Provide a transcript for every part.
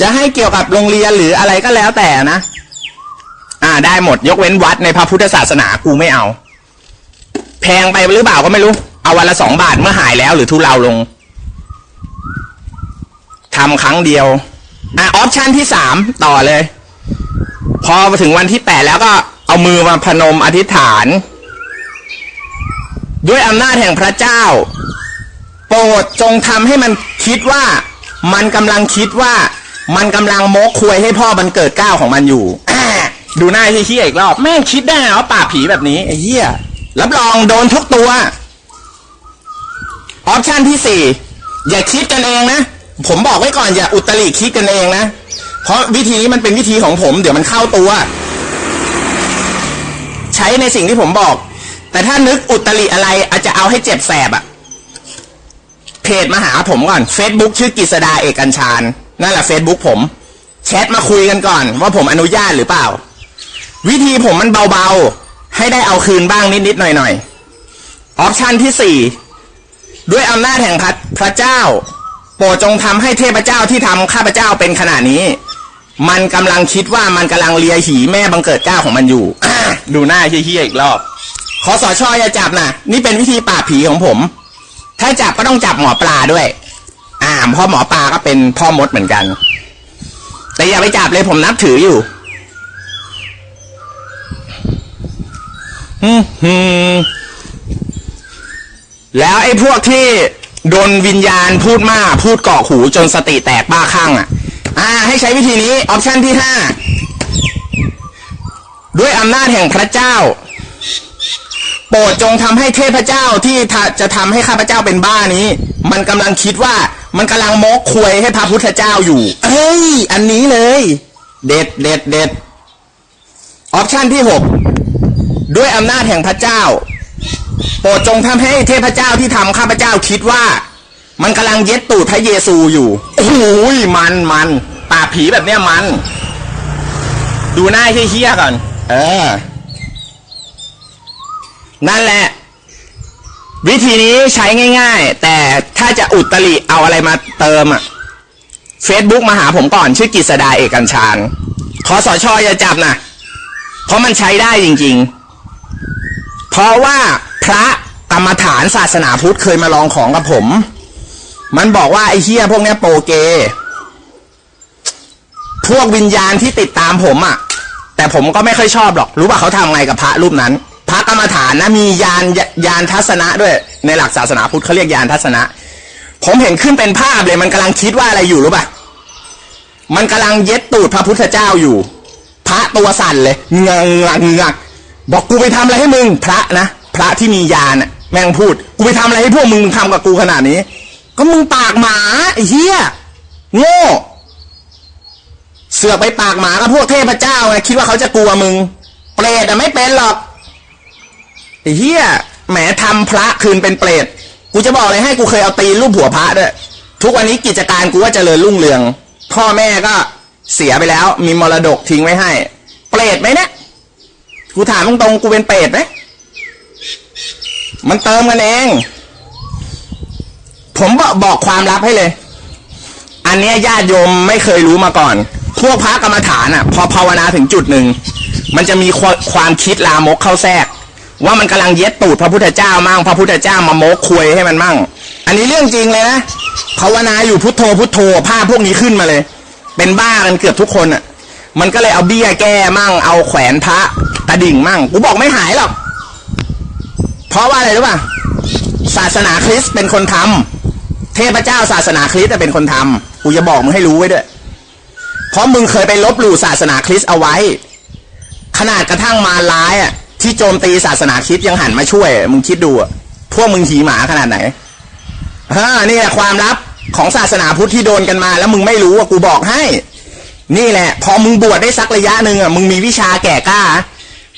จะให้เกี่ยวกับโรงเรียนหรืออะไรก็แล้วแต่นะ อ่าได้หมดยกเว้นวัดในพระพุทธศาสนากูไม่เอา แพงไปหรือเปล่าก็ไม่รู้ เอาวันละสองบาทเมื่อหายแล้วหรือทุเลาลงทำครั้งเดียว อะออปชันที่สามต่อเลย พอมาถึงวันที่แปดแล้วก็เอามือมาพนมอธิษฐาน ด้วยอำนาจแห่งพระเจ้า โปรดจงทำให้มันคิดว่า มันกำลังคิดว่า มันกำลังโมกควยให้พ่อมันเกิดก้าวของมันอยู่ดูหน้าที่เฮี้ยอีกรอบแม่งคิดได้ไงว่าป่าผีแบบนี้ไอ้เหี้ยรับรองโดนทุกตัวออปชันที่สี่อย่าคิดกันเองนะ ผมบอกไว้ก่อนอย่าอุตริคิดกันเองนะ เพราะวิธีนี้มันเป็นวิธีของผม เดี๋ยวมันเข้าตัว ใช้ในสิ่งที่ผมบอก แต่ถ้านึกอุตริอะไรอาจจะเอาให้เจ็บแสบอะเพจมาหาผมก่อน Facebook ชื่อกิษดาเอกอัญชาน นั่นแหละ Facebook ผม แชทมาคุยกันก่อน ว่าผมอนุญาตหรือเปล่า วิธีผมมันเบาๆ ให้ได้เอาคืนบ้างนิดๆหน่อยๆออปชันที่สี่ด้วยอำนาจแห่งพระพระเจ้า โปรดจงทำให้เทพเจ้าที่ทำข้าพเจ้าเป็นขนาดนี้ มันกำลังคิดว่ามันกำลังเลียหีแม่บังเกิดเก้าของมันอยู่ ดูหน้าเฮี้ยๆอีกรอบขอสอชออย่าจับนะนี่เป็นวิธีปราบผีของผม ถ้าจับก็ต้องจับหมอปลาด้วยาเพราะหมอปลาก็เป็นพ่อมดเหมือนกัน แต่อย่าไปจับเลยผมนับถืออยู่อืมแล้วไอ้พวกที่โดนวิญญาณพูดมาก พูดเกาะหูจนสติแตกบ้าคลั่งอะ อ่า ให้ใช้วิธีนี้ ออปชันที่ห้าด้วยอำนาจแห่งพระเจ้า โปรดจงทำให้เทพเจ้าที่จะทำให้ข้าพเจ้าเป็นบ้านี้ มันกำลังคิดว่า มันกำลังโมกควยให้พระพุทธเจ้าอยู่เฮ้ย อันนี้เลย เด็ดเด็ดเด็ดออปชันที่หกด้วยอำนาจแห่งพระเจ้า โปรดจงทำให้เทพเจ้าที่ทำข้าพเจ้าคิดว่า มันกำลังเย็ดตูดพระเยซูอยู่โอ้โหมันมันปาผีแบบเนี้ยมัน ดูหน้าเฮี้ยๆก่อน เออ นั่นแหละ วิธีนี้ใช้ง่าย ๆ แต่ถ้าจะอุตริเอาอะไรมาเติมอะ Facebook มาหาผมก่อนชื่อกิษดาเอกัญชานขอสอชอย่าจับนะเพราะมันใช้ได้จริง ๆ เพราะว่าพระกรรมฐานศาสนาพุทธเคยมาลองของกับผม มันบอกว่าไอ้เฮียพวกเนี้ยโปเก พวกวิญญาณที่ติดตามผมอะ่ะแต่ผมก็ไม่ค่อยชอบหรอก รู้ว่าเขาทำไงกับพระรูปนั้น พระกรรมฐานนะมียานยานทัศนะด้วย ในหลักศาสนาพุทธเขาเรียกยานทัศนะ ผมเห็นขึ้นเป็นภาพเลยมันกำลังคิดว่าอะไรอยู่รู้ป่ะมันกำลังเย็ดตูดพระพุทธเจ้าอยู่ พระตัวสั่นเลยงงงงงบอกกูไปทำอะไรให้มึงพระนะพระที่มียานะแม่งพูด กูไปทำอะไรให้พวกมึงทำกับกูขนาดนี้ ก็มึงปากหมาไอ้เหี้ยโง่เสือกไปปากหมากับพวกเทพเจ้าไงคิดว่าเขาจะกลัวมึง เปรตอะไม่เป็นหรอก เหี้ยแหมทำพระคืนเป็นเปรตกูจะบอกเลยให้กูเคยเอาตีรูปหัวพระด้วยทุกวันนี้กิจการกูว่าเจริญรุ่งเรือง พ่อแม่ก็เสียไปแล้ว มีมรดกทิ้งไว้ให้ เปรตไหมเนี่ยกูถามตรงๆกูเป็นเปรตไหมมันเติมกันเอง ผมบอกบอกความลับให้เลย อันเนี้ยญาติโยมไม่เคยรู้มาก่อน พวกพระกรรมฐานอะ พอภาวนาถึงจุดหนึ่ง มันจะมีความความคิดลามกเข้าแทรก ว่ามันกำลังเย็ดตูดพระพุทธเจ้ามั่งพระพุทธเจ้ามาโมกควยให้มันมั่ง อันนี้เรื่องจริงเลยนะภาวนาอยู่พุทโธพุทโธภาพพวกนี้ขึ้นมาเลย เป็นบ้ากันเกือบทุกคนอะ มันก็เลยเอาเบี้ยแก้มั่ง เอาแขวนพระตะดิ่งมั่งกูบอกไม่หายหรอกเพราะว่าอะไรรู้ป่ะศาสนาคริสต์เป็นคนทำเทพเจ้าศาสนาคริสต์เป็นคนทำกูจะบอกมึงให้รู้ไว้ด้วยเพราะมึงเคยไปลบหลู่ศาสนาคริสต์เอาไว้ ขนาดกระทั่งมารร้ายอะ ที่โจมตีศาสนาคริสต์ยังหันมาช่วย มึงคิดดูอะพวกมึงหีหมาขนาดไหนฮ่านี่แหละความลับของศาสนาพุทธที่โดนกันมา แล้วมึงไม่รู้อะกูบอกให้ นี่แหละ พอมึงบวชได้สักระยะหนึ่งอะมึงมีวิชาแก่กล้า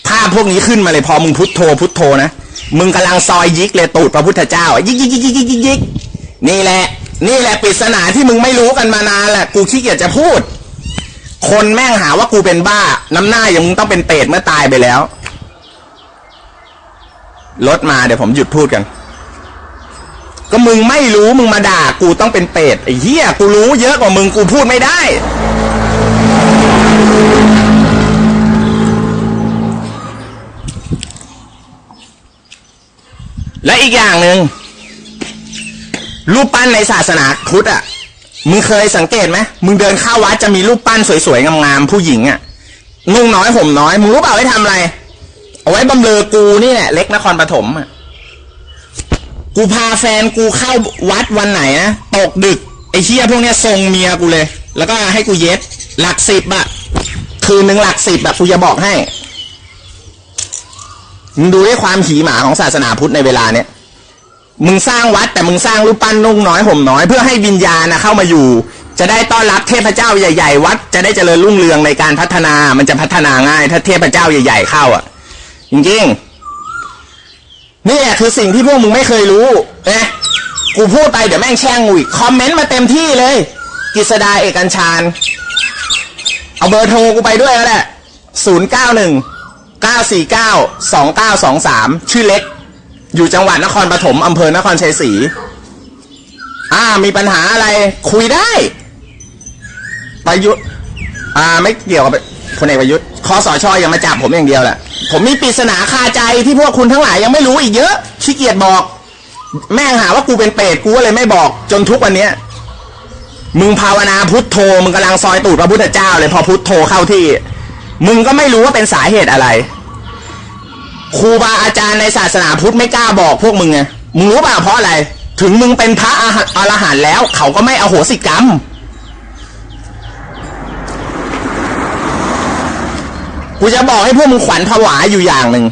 ภาพพวกนี้ขึ้นมาเลยพอมึงพุทโธพุทโธนะมึงกำลังซอยยิกเลยตูดพระพุทธเจ้ายิกยิกยิกยิกยิกยิกยิกนี่แหละ นี่แหละปริศนาที่มึงไม่รู้กันมานานแหละกูขี้เกียจจะพูด คนแม่งหาว่ากูเป็นบ้า น้ำหน้าอย่างมึงต้องเป็นเปรตเมื่อตายไปแล้ว รถมาเดี๋ยวผมหยุดพูดกัน ก็มึงไม่รู้มึงมาด่า กูต้องเป็นเป็ดไอ้เหี้ยกูรู้เยอะกว่ามึงกูพูดไม่ได้ และอีกอย่างหนึ่งรูปปั้นในศาสนาพุทธอะ มึงเคยสังเกตไหมมึงเดินเข้าวัดจะมีรูปปั้นสวยๆงามๆผู้หญิงอะนุ่งน้อยห่มน้อยมึงรู้เปล่าไว้ทำอะไร เอาไว้บำเรอกูนี่แหละเล็กนครปฐมอะ กูพาแฟนกูเข้าวัดวันไหนนะตกดึก ไอ้เชี่ยพวกเนี้ยทรงเมียกูเลย แล้วก็ให้กูเย็ด หลักสิบอะคืนหนึ่งหลักสิบอะกูจะบอกให้มึงดูด้วยความหีหมาของศาสนาพุทธในเวลาเนี้ยมึงสร้างวัดแต่มึงสร้างรูปปั้นนุ่งน้อยห่มน้อย เพื่อให้วิญญาณนะเข้ามาอยู่ จะได้ต้อนรับเทพเจ้าใหญ่ ๆ วัด จะได้เจริญรุ่งเรืองในการพัฒนา มันจะพัฒนาง่าย ถ้าเทพเจ้าใหญ่ ๆ เข้าอะ จริงๆนี่แหละคือสิ่งที่พวกมึงไม่เคยรู้นะกูพูดไปเดี๋ยวแม่งแช่งกูอีกคอมเมนต์มาเต็มที่เลยกิษดาเอกัญชาญเอาเบอร์โทรกูไปด้วยก็ได้ศูนย์เก้าหนึ่งเก้าสี่เก้าสองเก้าสองสามชื่อเล็ก อยู่จังหวัดนครปฐมอำเภอนครชัยศรีอ่ามีปัญหาอะไรคุยได้ ประยุทธ์อ่าไม่เกี่ยวกับพลเอกประยุทธ์คอสอชยังมาจับผมอย่างเดียวแหละ ผมมีปริศนาคาใจที่พวกคุณทั้งหลายยังไม่รู้อีกเยอะขี้เกียจบอก แม่งหาว่ากูเป็นเปรตกูก็เลยไม่บอก จนทุกวันเนี้ยมึงภาวนาพุทโธมึงกำลังซอยตูดพระพุทธเจ้าเลยพอพุทโธเข้าที่ มึงก็ไม่รู้ว่าเป็นสาเหตุอะไรครูบาอาจารย์ในศาสนาพุทธไม่กล้าบอกพวกมึงไงมึงรู้เปล่าเพราะอะไร ถึงมึงเป็นพระอรหันต์แล้ว เขาก็ไม่อโหสิกรรม กูจะบอกให้พวกมึงขวัญผวาอยู่อย่างหนึ่ง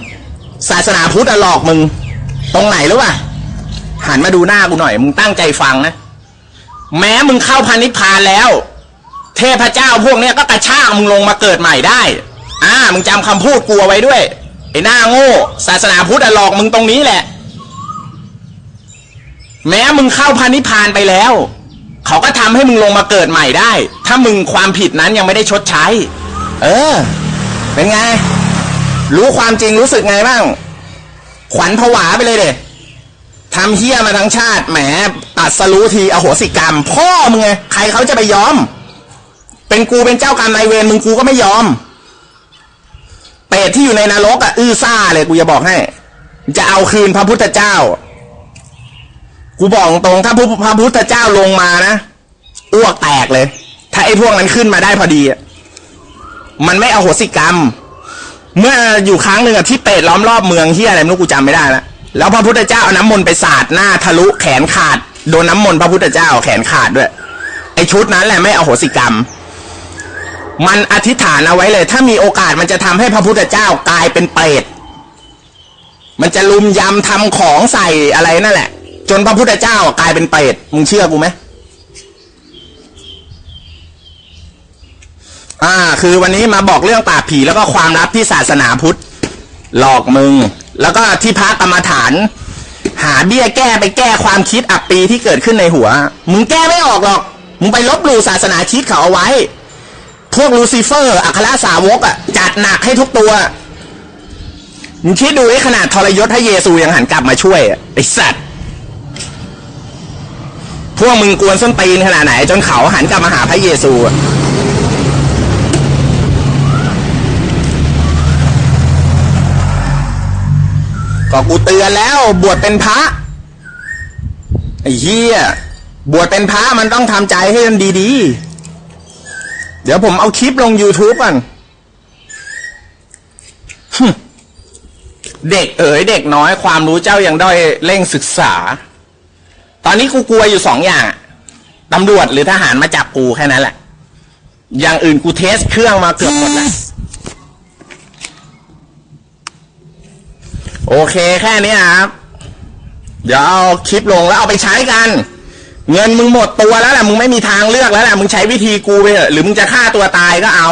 ศาสนาพุทธอะหลอกมึง ตรงไหนรู้ป่ะหันมาดูหน้ากูหน่อย มึงตั้งใจฟังนะ แม้มึงเข้าพันนิพพานแล้ว เทพเจ้าพวกเนี้ยก็กระชากมึงลงมาเกิดใหม่ได้ อ่า มึงจำคำพูดกูเอาไว้ด้วย ไอ้หน้าโง่ ศาสนาพุทธอะหลอกมึงตรงนี้แหละ แม้มึงเข้าพันนิพพานไปแล้ว เขาก็ทำให้มึงลงมาเกิดใหม่ได้ ถ้ามึงความผิดนั้นยังไม่ได้ชดใช้ เออ เป็นไง รู้ความจริงรู้สึกไงบ้าง ขวัญผวาไปเลยเด็ทำเฮี้ยมาทั้งชาติแหมตัดสรู้ทีอโหสิกรรม พ่อมึงไงใครเขาจะไปยอม เป็นกูเป็นเจ้ากรรมนายเวรมึงกูก็ไม่ยอมเปรตที่อยู่ในนรกอะอื้อซ่าเลยกูจะบอกให้ จะเอาคืนพระพุทธเจ้า กูบอกตรงถ้าพระพุทธเจ้าลงมานะอ้วกแตกเลย ถ้าไอ้พวกนั้นขึ้นมาได้พอดีอะ มันไม่อโหสิกรรม เมื่ออยู่ครั้งหนึ่งอะที่เปรตล้อมรอบเมืองที่อะไรไม่รู้กูจำไม่ได้ล้วแล้วพระพุทธเจ้าเอาน้ำมนต์ไปสาดหน้าทะลุแขนขาดโดนน้ำมนต์พระพุทธเจ้าแขนขาดด้วย ไอชุดนั้นแหละไม่อโหสิกรรม มันอธิษฐานเอาไว้เลย ถ้ามีโอกาสมันจะทำให้พระพุทธเจ้ากลายเป็นเปรตมันจะลุมยำทำของใส่อะไรนั่นแหละ จนพระพุทธเจ้ากลายเป็นเปรตมึงเชื่อกูไหม อ่า คือวันนี้มาบอกเรื่องปราบผีแล้วก็ความลับที่ศาสนาพุทธ หลอกมึง แล้วก็ที่พระกรรมฐาน หาเบี้ยแก้ไปแก้ความคิดอับปีที่เกิดขึ้นในหัว มึงแก้ไม่ออกหรอก มึงไปลบหลู่ศาสนาคิดเขาเอาไว้ พวกลูซิเฟอร์ อัครสาวกอะจัดหนักให้ทุกตัว มึงคิดดูไอ้ขนาดทรยศให้เยซูยังหันกลับมาช่วยไอ้สัตว์พวกมึงกวนส้นตีนขนาดไหน จนเขาหันกลับมาหาพระเยซู ก็กูเตือนแล้ว บวชเป็นพระไอ้เหี้ยบวชเป็นพระมันต้องทำใจให้มันดีๆ เดี๋ยวผมเอาคลิปลง YouTube ก่อนฮึ่มเด็กเอ๋ยเด็กน้อยความรู้เจ้ายังด้อยเร่งศึกษา ตอนนี้กูกลัวอยู่สองอย่างตำรวจหรือทหารมาจับกูแค่นั้นแหละ อย่างอื่นกูเทสเครื่องมาเกือบหมดแล้ว โอเคแค่นี้นะครับ เดี๋ยวเอาคลิปลงแล้วเอาไปใช้กัน เงินมึงหมดตัวแล้วแหละมึงไม่มีทางเลือกแล้วแหละมึงใช้วิธีกูไปเถอะหรือมึงจะฆ่าตัวตายก็เอา